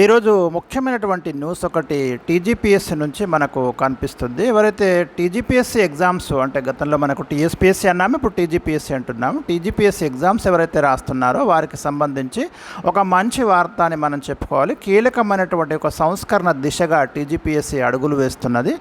ఈరోజు ముఖ్యమైనటువంటి న్యూస్ ఒకటి టీజీపీఎస్సీ నుంచి మనకు కనిపిస్తుంది. ఎవరైతే టీజీపీఎస్సీ ఎగ్జామ్స్ అంటే గతంలో మనకు టీఎస్పీఎస్సీ అన్నాము ఇప్పుడు టీజీపీఎస్సీ అంటున్నాము. టీజీపీఎస్సీ ఎగ్జామ్స్ ఎవరైతే రాస్తున్నారో వారికి సంబంధించి ఒక మంచి వార్త అని మనం చెప్పుకోవాలి. కీలకమైనటువంటి ఒక సంస్కరణ దిశగా టీజీపీఎస్సీ అడుగులు వేస్తున్నది.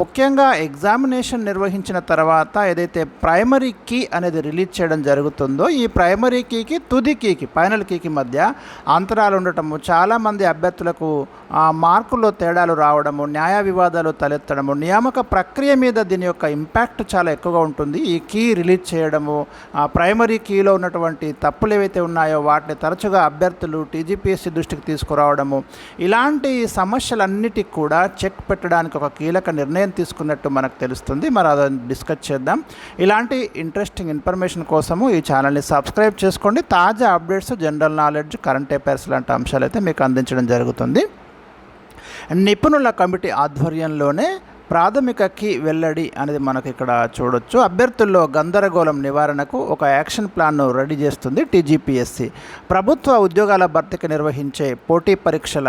ముఖ్యంగా ఎగ్జామినేషన్ నిర్వహించిన తర్వాత ఏదైతే ప్రైమరీ కీ అనేది రిలీజ్ చేయడం జరుగుతుందో ఈ ప్రైమరీ కీకి తుది కీకి ఫైనల్ కీకి మధ్య అంతరాలు ఉండటము చాలామంది అభ్యర్థులకు ఆ, మార్కుల్లో తేడాలు రావడము న్యాయ వివాదాలు తలెత్తడము నియామక ప్రక్రియ మీద దీని యొక్క ఇంపాక్ట్ చాలా ఎక్కువగా ఉంటుంది. ఈ కీ రిలీజ్ చేయడము ఆ ప్రైమరీ కీలో ఉన్నటువంటి తప్పులు ఏవైతే ఉన్నాయో వాటిని తరచుగా అభ్యర్థులు టీజీపీఎస్సీ దృష్టికి తీసుకురావడము ఇలాంటి సమస్యలన్నిటికి కూడా చెక్ పెట్టడానికి ఒక కీలక నిర్ణయం తీసుకున్నట్టు మనకు తెలుస్తుంది. మరి అదని డిస్కస్ చేద్దాం. ఇలాంటి ఇంట్రెస్టింగ్ ఇన్ఫర్మేషన్ కోసము ఈ ఛానల్ని సబ్స్క్రైబ్ చేసుకోండి. తాజా updates general knowledge current affairs లాంటి అంశాలు అయితే మీకు అందించడం జరుగుతుంది. నిపుణుల కమిటీ ఆధ్వర్యంలోనే ప్రాథమిక కీ వెల్లడి అనేది మనకు ఇక్కడ చూడొచ్చు. అభ్యర్థుల్లో గందరగోళం నివారణకు ఒక యాక్షన్ ప్లాన్ను రెడీ చేస్తుంది టీజీపీఎస్సి. ప్రభుత్వ ఉద్యోగాల భర్తీకి నిర్వహించే పోటీ పరీక్షల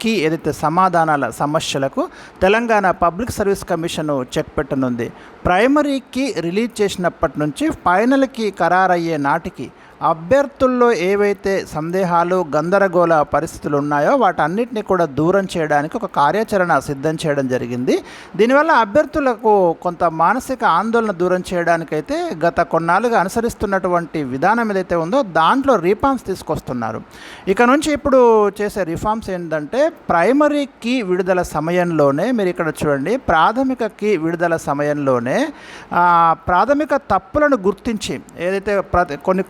కీ ఏదైతే సమాధానాల సమస్యలకు Telangana public service commission check పెట్టనుంది. Primary key release చేసినప్పటి నుంచి ఫైనల్ కీ ఖరారయ్యే నాటికి అభ్యర్థుల్లో ఏవైతే సందేహాలు గందరగోళ పరిస్థితులు ఉన్నాయో వాటన్నిటిని కూడా దూరం చేయడానికి ఒక కార్యాచరణ సిద్ధం చేయడం జరిగింది. దీనివల్ల అభ్యర్థులకు కొంత మానసిక ఆందోళన దూరం చేయడానికైతే గత కొన్నాళ్ళుగా అనుసరిస్తున్నటువంటి విధానం ఏదైతే ఉందో దాంట్లో రీఫార్మ్స్ తీసుకొస్తున్నారు. ఇక నుంచి ఇప్పుడు చేసే రిఫార్మ్స్ ఏంటంటే ప్రైమరీ కీ విడుదల సమయంలోనే మీరు ఇక్కడ చూడండి ప్రాథమిక కీ విడుదల సమయంలోనే ప్రాథమిక తప్పులను గుర్తించి ఏదైతే ప్రతి కొన్ని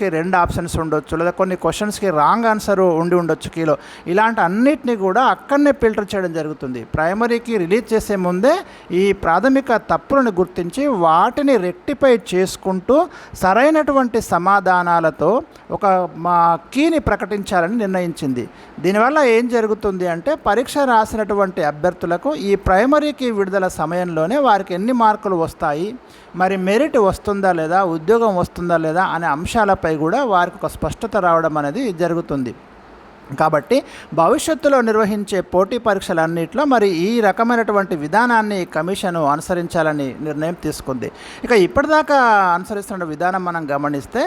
క్వశ్చన్స్కి రెండు ఆప్షన్స్ ఉండొచ్చు లేదా కొన్ని క్వశ్చన్స్కి రాంగ్ ఆన్సర్ ఉండి ఉండొచ్చు కీలో ఇలాంటి అన్నిటిని కూడా అక్కడనే ఫిల్టర్ చేయడం జరుగుతుంది. ప్రైమరీకి రిలీజ్ చేసే ముందే ఈ ప్రాథమిక తప్పులను గుర్తించి వాటిని రెక్టిఫై చేసుకుంటూ సరైనటువంటి సమాధానాలతో ఒక మా కీని ప్రకటించాలని నిర్ణయించింది. దీనివల్ల ఏం జరుగుతుంది అంటే పరీక్ష రాసినటువంటి అభ్యర్థులకు ఈ ప్రైమరీకి విడుదల సమయంలోనే వారికి ఎన్ని మార్కులు వస్తాయి మరి మెరిట్ వస్తుందా లేదా ఉద్యోగం వస్తుందా లేదా అనే అంశాలపై కూడా వారికి ఒక స్పష్టత రావడం అనేది జరుగుతుంది. కాబట్టి భవిష్యత్తులో నిర్వహించే పోటీ పరీక్షలన్నింటిలో మరి ఈ రకమైనటువంటి విధానాన్ని కమిషను అనుసరించాలని నిర్ణయం తీసుకుంది. ఇక ఇప్పటిదాకా అనుసరిస్తున్న విధానం మనం గమనిస్తే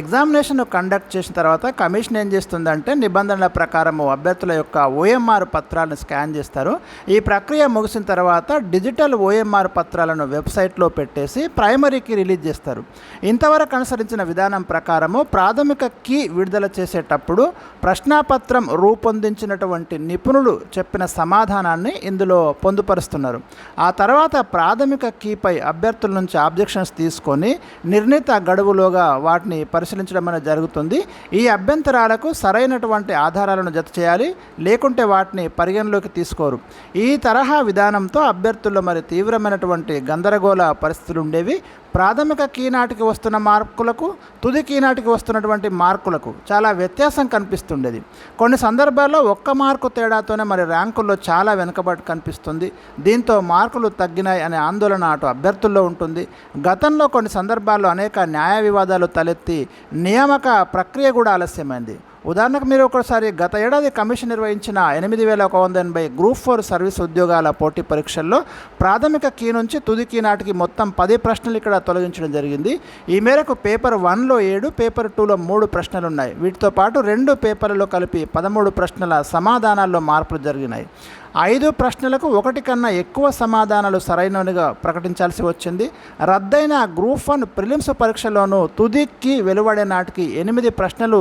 ఎగ్జామినేషన్ కండక్ట్ చేసిన తర్వాత కమిషన్ ఏం చేస్తుందంటే నిబంధనల ప్రకారము అభ్యర్థుల యొక్క ఓఎంఆర్ పత్రాలను స్కాన్ చేస్తారు. ఈ ప్రక్రియ ముగిసిన తర్వాత డిజిటల్ ఓఎంఆర్ పత్రాలను వెబ్సైట్లో పెట్టేసి ప్రైమరీకి రిలీజ్ చేస్తారు. ఇంతవరకు అనుసరించిన విధానం ప్రకారము ప్రాథమిక కీ విడుదల చేసేటప్పుడు ప్రశ్నాపత్ర రూపొందించినటువంటి నిపుణులు చెప్పిన సమాధానాన్ని ఇందులో పొందుపరుస్తున్నారు. ఆ తర్వాత ప్రాథమిక కీపై అభ్యర్థుల నుంచి ఆబ్జెక్షన్స్ తీసుకొని నిర్ణీత గడువులోగా వాటిని పరిశీలించడం అనేది జరుగుతుంది. ఈ అభ్యంతరాలకు సరైనటువంటి ఆధారాలను జత చేయాలి లేకుంటే వాటిని పరిగణలోకి తీసుకోరు. ఈ తరహా విధానంతో అభ్యర్థుల్లో మరి తీవ్రమైనటువంటి గందరగోళ పరిస్థితులు ఉండేవి. ప్రాథమిక కీనాటికి వస్తున్న మార్కులకు తుది కీనాటికి వస్తున్నటువంటి మార్కులకు చాలా వ్యత్యాసం కనిపిస్తుండేది. కొన్ని సందర్భాల్లో ఒక్క మార్కు తేడాతోనే మరి ర్యాంకుల్లో చాలా వెనుకబడి కనిపిస్తుంది. దీంతో మార్కులు తగ్గినాయి అనే ఆందోళన అటు అభ్యర్థుల్లో ఉంటుంది. గతంలో కొన్ని సందర్భాల్లో అనేక న్యాయ వివాదాలు తలెత్తి నియామక ప్రక్రియ కూడా ఆలస్యమైంది. ఉదాహరణకు మీరు ఒకసారి గత ఏడాది కమిషన్ నిర్వహించిన ఎనిమిది వేల ఒక వంద ఎనభై గ్రూప్ ఫోర్ సర్వీస్ ఉద్యోగాల పోటీ పరీక్షల్లో ప్రాథమిక కీ నుంచి తుది కీ నాటికి మొత్తం పది ప్రశ్నలు ఇక్కడ తొలగించడం జరిగింది. ఈ మేరకు పేపర్ వన్లో ఏడు పేపర్ టూలో మూడు ప్రశ్నలు ఉన్నాయి వీటితో పాటు రెండు పేపర్లలో కలిపి పదమూడు ప్రశ్నల సమాధానాల్లో మార్పులు జరిగినాయి. ఐదు ప్రశ్నలకు ఒకటి కన్నా ఎక్కువ సమాధానాలు సరైనవిగా ప్రకటించాల్సి వచ్చింది. రద్దయిన గ్రూప్ వన్ ప్రిలిమ్స్ పరీక్షలోనూ తుదికి వెలువడే నాటికి ఎనిమిది ప్రశ్నలు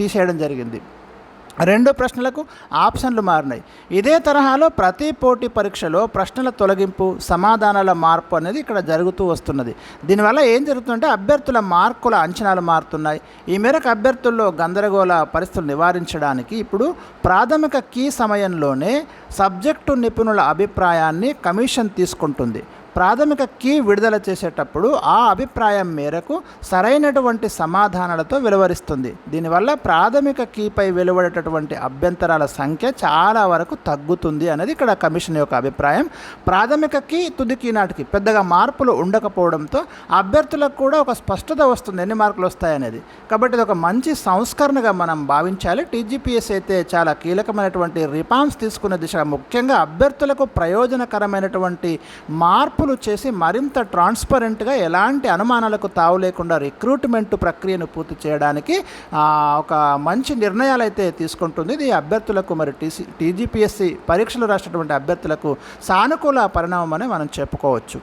తీసేయడం జరిగింది. రెండు ప్రశ్నలకు ఆప్షన్లు మారినాయి. ఇదే తరహాలో ప్రతి పోటీ పరీక్షలో ప్రశ్నల తొలగింపు సమాధానాల మార్పు అనేది ఇక్కడ జరుగుతూ వస్తున్నది. దీనివల్ల ఏం జరుగుతుందంటే అభ్యర్థుల మార్కుల అంచనాలు మారుతున్నాయి. ఈ మేరకు అభ్యర్థుల్లో గందరగోళ పరిస్థితులు నివారించడానికి ఇప్పుడు ప్రాథమిక కీ సమయంలోనే సబ్జెక్టు నిపుణుల అభిప్రాయాన్ని కమిషన్ తీసుకుంటుంది. ప్రాథమిక కీ విడుదల చేసేటప్పుడు ఆ అభిప్రాయం మేరకు సరైనటువంటి సమాధానాలతో వెలువరిస్తుంది. దీనివల్ల ప్రాథమిక కీపై వెలువడేటటువంటి అభ్యంతరాల సంఖ్య చాలా వరకు తగ్గుతుంది అనేది ఇక్కడ కమిషన్ యొక్క అభిప్రాయం. ప్రాథమిక కీ తుది కీ నాటికి పెద్దగా మార్పులు ఉండకపోవడంతో అభ్యర్థులకు కూడా ఒక స్పష్టత వస్తుంది ఎన్ని మార్కులు వస్తాయనేది. కాబట్టి ఇది ఒక మంచి సంస్కరణగా మనం భావించాలి. టీజీపీఎస్ అయితే చాలా కీలకమైనటువంటి రిఫార్మ్స్ తీసుకునే దిశగా ముఖ్యంగా అభ్యర్థులకు ప్రయోజనకరమైనటువంటి మార్పు మార్పులు చేసి మరింత ట్రాన్స్పరెంట్గా ఎలాంటి అనుమానాలకు తావు లేకుండా రిక్రూట్మెంట్ ప్రక్రియను పూర్తి చేయడానికి ఒక మంచి నిర్ణయాలు అయితే తీసుకుంటుంది. ఇది అభ్యర్థులకు మరి టీసీ టీజీపీఎస్సీ పరీక్షలు రాసినటువంటి అభ్యర్థులకు సానుకూల పరిణామం అని మనం చెప్పుకోవచ్చు.